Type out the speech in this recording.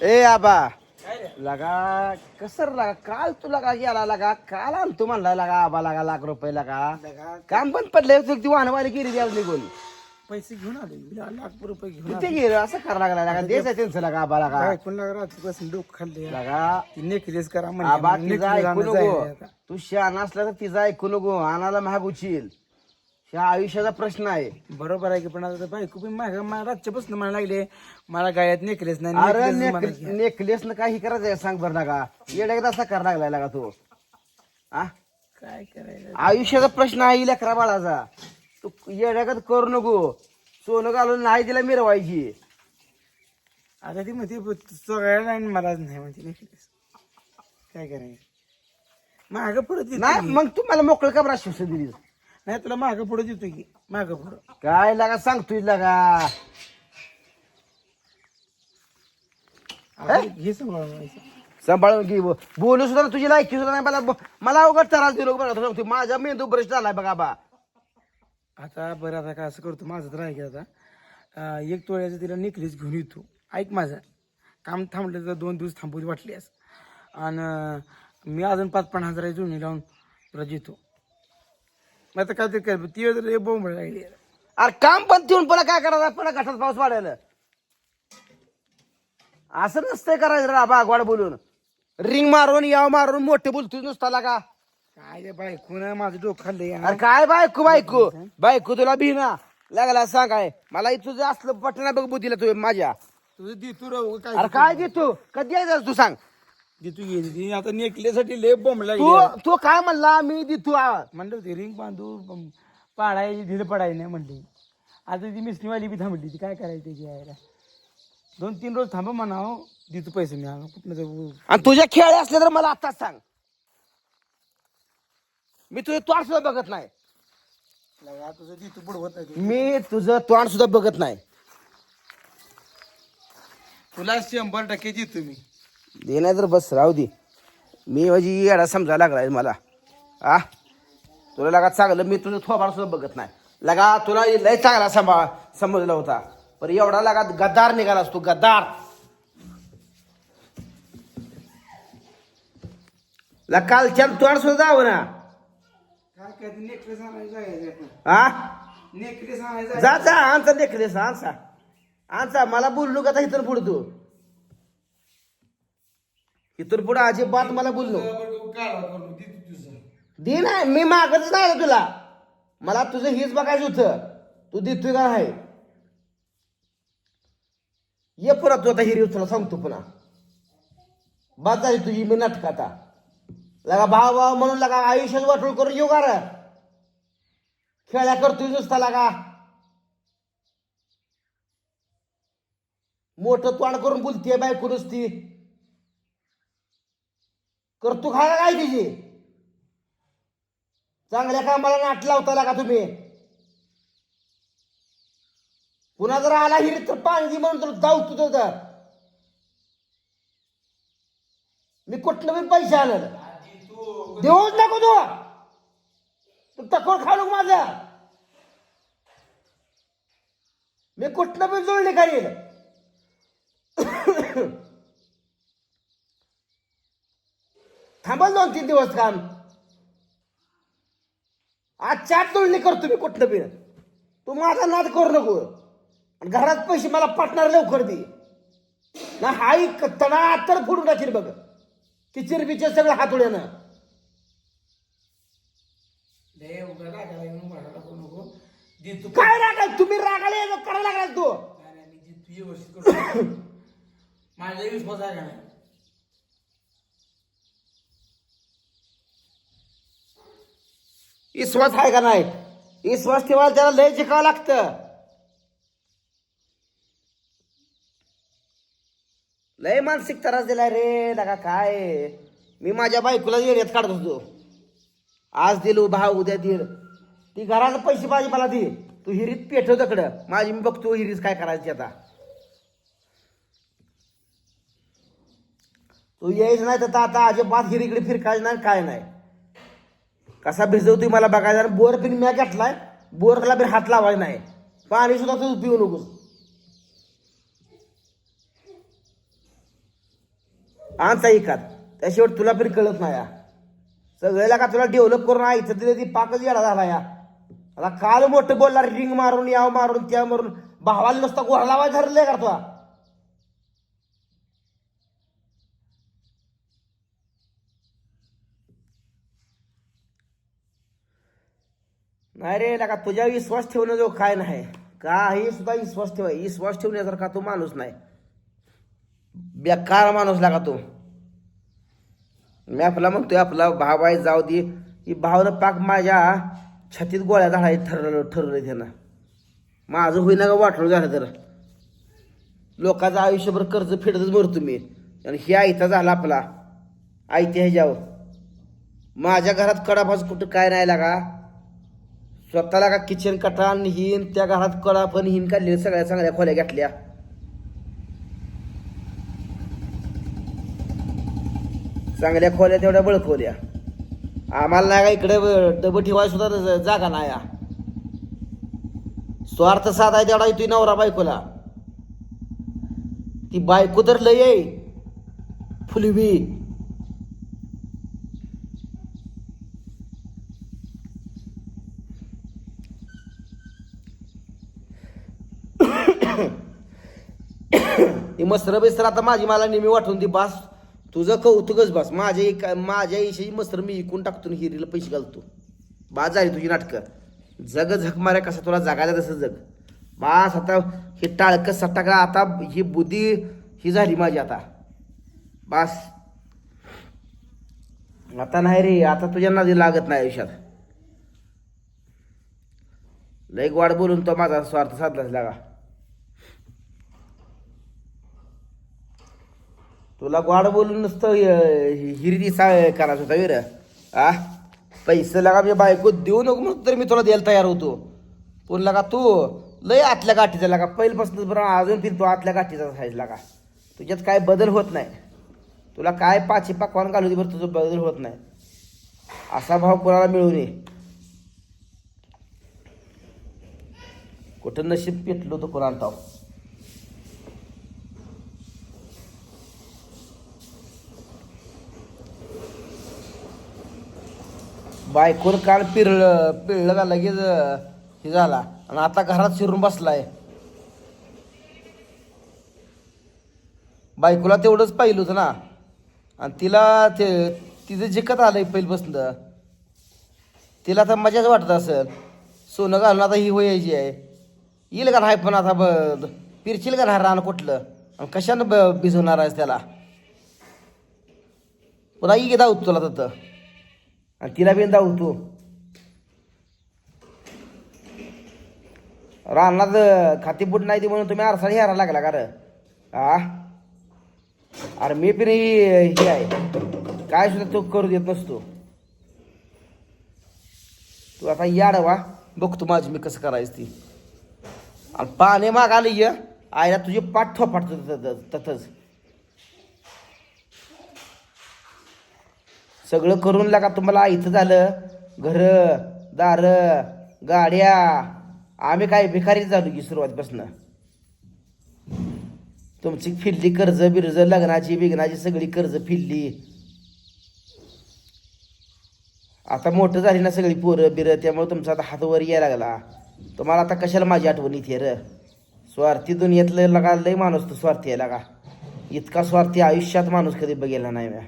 ए आबा. लगा कसर लगा? काल तू लगा गेला लगा. काल आणतो म्हणला लगा आबा लगा लाख रुपये लगा. काम पण पडले ती वाहनवाली गेली द्यायला निघून. पैसे घेऊन आलो. लाख रुपये घेऊन ते गेलं असं करा लागला लगा. द्यायचं त्यांचं लगा आबा लगा. काय डोकं खाल्ले लगा. नेकलेस करा आबा तिचा necklace ऐकू आणलं नको. जायला आता. तू शहाण असला तर तिचा ऐकू नको. आणायला महाग उचील. ह्या आयुष्याचा प्रश्न आहे. बरोबर आहे की पण आता बायको पण माझ्या मला रातच्यापासून मला लागले मला गायात नेकलेस नाही अरे necklace मला घ्या. नेकलेस न काही करायचं सांग बरं लागा येड्या असा करा लागलाय लागा तू. आ? काय करायचं? आयुष्याचा प्रश्न आहे लेकरा बाळाचा. तू येड्यागत करू नको. सोनं घालून नाही तिला मिरवायची. आता ती म्हणते सगळ्याला आणि मलाच नाही म्हणते नेकलेस काय करायचं? माग पुढे देतो नाही की. मग तू मला मोकळं का बरं दिली नाही तुला माग पुढे देतो की माग पुढं. काय लागा सांगतोय लागा. आता हे? सांभाळून. सांभाळून घे बो- बोलू सुद्धा तुझी लायकी सुद्धा नाही मला मला अवघड त्रास दिलो बघा तुला सांगतो माझा मेंदू ब्रश झालाय बघा बा. आता बरं आता काय असं करतो माझं तर ऐक आता अं, एक तोळ्याचं तिला नेकलेस घेऊन येतो. ऐक माझं. काम थांबलं तर दोन दिवस थांबवली वाटलीस आणि मी अजून पाच पन्नास हजाराची जुनी लावून तुला देतो. मग आता काय ते कर. ती लय बोंबळ लागली. अरे काम पण ठेवून पुन्हा काय करायचं? पुन्हा घाटात पाऊस वाढायला. असं नसतंय करायचं रा बागवाड बोलून. रिंग मारून याव मारून मोठे बोलतोय नुसता लागा काय ते बायकून माझं डोकं खाल्लंय अरे काय बायको बायको? बायको तुला भिना लागला सांगाय मला तुझं असलं पटना बघ बुद्धीला तू माझ्या. तुझं देतो काय अरे काय देतो? कधी यायचं तू सांग. देतो घे ती. आता नेकलेसाठी लय बोंब तू तू काय म्हणला? मी देतो आ. म्हणलं होते रिंग बांधू बम- पाडायची धीर पडायची नाही म्हणली. आता ती मिस्त्रीवाली बी थांबली ती काय करायची त्याची यायला? दोन तीन रोज थांबा म्हणाव देतो पैसे मी आणून. कुठनं जाऊ? आणि तुझ्या खेळ असले तर मला आताच सांग. मी तुझे तोंड सुद्धा बघत नाही. तुझं देतो बुडवत नाही तू. मी तुझं तोंड सुद्धा बघत नाही. तुला शंभर टक्के देतो मी. दे नाही तर बस राहू दे. मी माझी येडा समजायला लागलाय मला. आ? तुला लगा चांगलं मी तुझं थोबाड सुद्धा बघत नाही. लगा तुला लय चांगला सांभाळ समजला होता. पण एवढा लगा गद्दार निघालास तू गद्दार. ला कालच्या तोंड सुद्धा जावं ना काय काय नेकलेस हा नेकलेस. जा जा आमचा नेकलेस आमचा आमचा मला बोललो का इथून पुढे तू? इथून पुढे अजिबात मला बोललो दे नाही मी मागतच नाही तुला. मला तुझं हेच बघायचं होतं. तू देतोय का नाही? ये परत तू आता हिरी तुला सांगतो पुन्हा. बाद झाली तुझी मी नाटक आता. लगा भाव भाव म्हणून लगा आयुष्यात वाटोळ करून येऊ का खेळ्या करतोय नुसता लागा. मोठं तोंड करून बोलतीये बायको नुसती. करतो खायला काय तिची? चांगल्या कामाला नाट लावता का तुम्ही? पुन्हा जर आला हिरीत तर पाणी म्हणून तर जाऊ तुझं तर मी कुठलं बी पैसे आलं देऊच नको तू. तू तकोर खाऊ माझा. मी कुठलं बी जुळले करील. थांबल दोन तीन दिवस काम आज चार जुळणी करतो मी कुठलं बी. तू माझा नाद करू नको. आणि घरात पैसे मला पाटणार लवकर दे. ना हाई तणा तर फोडून टाकील बघ. किचन बिचर सगळं हातोड्यानं. काय रागाल? तुम्ही रागाला यायचं करायला लागलाय तू. माझा विश्वास आहे का नाही विश्वास आहे का नाही? विश्वास ठेवायला त्याला लय शिकावं लागतं. लय मानसिक त्रास दिला रे लगा काय? मी माझ्या बायकोला येण्यात काढत होतो. आज दिलो भाव उद्या दिल ती घराला पैसे पाहिजे मला दे. तू हिरीत पेठव तकडं माझी मी बघतो हिरीत काय करायची आता. तू यायच नाही तर आता अजिबात हिरीकडे फिरकायचं नाही काय नाही. कसा भिजवतोय मला बघायला. आणि बोर पिन म्या घातलाय. बोरला बी हात लावायला नाही. पाणी सुद्धा तू पिऊ नकोस. आणचा एकात. त्याशिवाय तुला पण कळत नाही या. सगळ्याला का तुला डेव्हलप करून आहे इथं तिथे ती पाकच येडा झाला या. आता काल मोठं बोलला रिंग मारून याव मारून त्या मारून. भावाला नुसता गोळा लावायला ठरलंय का तुला नाही रे लका तुझ्या विश्वास ठेवणं जो काय नाही. काही सुद्धा विश्वास ठेवाय विश्वास ठेवण्यासारखा तो माणूस नाही. बेकार माणूस लागा तो. मी आपला म्हणतोय आपला भाव आहे जाऊ दे. ही भावनं पाक माझ्या छातीत गोळ्या झाडाय ठरवलं ठरवलं त्यांना. माझं होईना का वाटलं झालं तर? लोकांचं आयुष्यभर कर्ज फेडतच मरतो मी आणि हे आयता झाला आपला. आयत्या ह्याच्यावर. माझ्या घरात कडापास कुठं काय नाही लागा. स्वतःला का किचन कटान हिन त्या घरात कळा पण हिन काढले सगळ्या चांगल्या खोल्या घातल्या. चांगल्या खोल्या तेवढ्या बळकवल्या. आम्हाला नाही का इकडे डबं ठेवायला सुद्धा जागा नाही स्वार्थ साधाय तेवढा येतोय नवरा बायकोला. ती बायको तर लय आहे. फुलवी. मसर बेसर आता माझी मला नेहमी वाटून ती बास. तुझं कौतुकच बास. माझ्या एक माझ्या इशाची मसर मी इकून टाकतो हिरीला पैसे घालतो. बाज झाली तुझी नाटकं. जग झक मारे कसं तुला जगायला तसं जग. बास आता हे टाळकं सटाका आता ही बुद्धी ही झाली माझी आता. बास. आता नाही रे आता तुझ्या नादी लागत नाही आयुष्यात. लय वाढ बोलून तो माझा स्वार्थ साधलाच लागा. तुला गोड बोलून नुसतं हिरदी सा करायचं होता विर. आ? पैसे लागा मी बायको देऊ नको म्हणून तर मी तुला द्यायला तयार होतो. पण लगा तू? लय आतल्या गाठीचा लागा. पहिल्यापासून बरं अजून ती तो आतल्या गाठीचा साईज लागा. तुझ्यात काय बदल होत नाही. तुला काय पाचशे पाकवान घालू दे बरं तुझं बदल होत नाही. असा भाव कोणाला मिळू नये. कुठं नशीब पेटलो तो कोणाला ठाव बायकोर काल पिरळ पिळलं का लगेच हे झाला. आणि आता घरात शिरून बसलाय. बायकोला तेवढंच पाहिलं होतं ना. आणि तिला ते तिचं जिकत आलंय बसलं तिला तर मजाच वाटत असेल. सोनं घालून आता ही वयाची आहे. येईल का नाही पण आता ब पिरशील का नाही रान कुठलं? आणि कशानं ब भिजवणार आहेस त्याला? पुन्हा ये दाऊ तुला तर आणि तिला बी दाऊ तू. रानात बुट नाही ती म्हणून तुम्ही आरसाळी हारा लागला का रे? हा अरे मी पण ही आहे. काय सुद्धा तो करू देत नसतो तू. आता याड वा बघतो माझी मी कसं करायचं ती. आणि पाणी माग आलं ये. आईला तुझी पाठ थोपाटतो तथच सगळं करून लागा तुम्हाला. इथं झालं घर दार गाड्या. आम्ही काय भिकारी झालो की सुरुवातीपासून. तुमची फिरली कर्ज बिर्ज लग्नाची बिग्नाची सगळी कर्ज फिरली. आता मोठं झाली ना सगळी पोरं बिरं त्यामुळे तुमचा आता हात वर यायला लागला. तुम्हाला आता कशाला माझी आठवण इथे र? स्वार्थी दुनियेतलं लगा लय माणूस तो स्वार्थी आहे लगा. इतका स्वार्थी आयुष्यात माणूस कधी बघायला नाही म्या.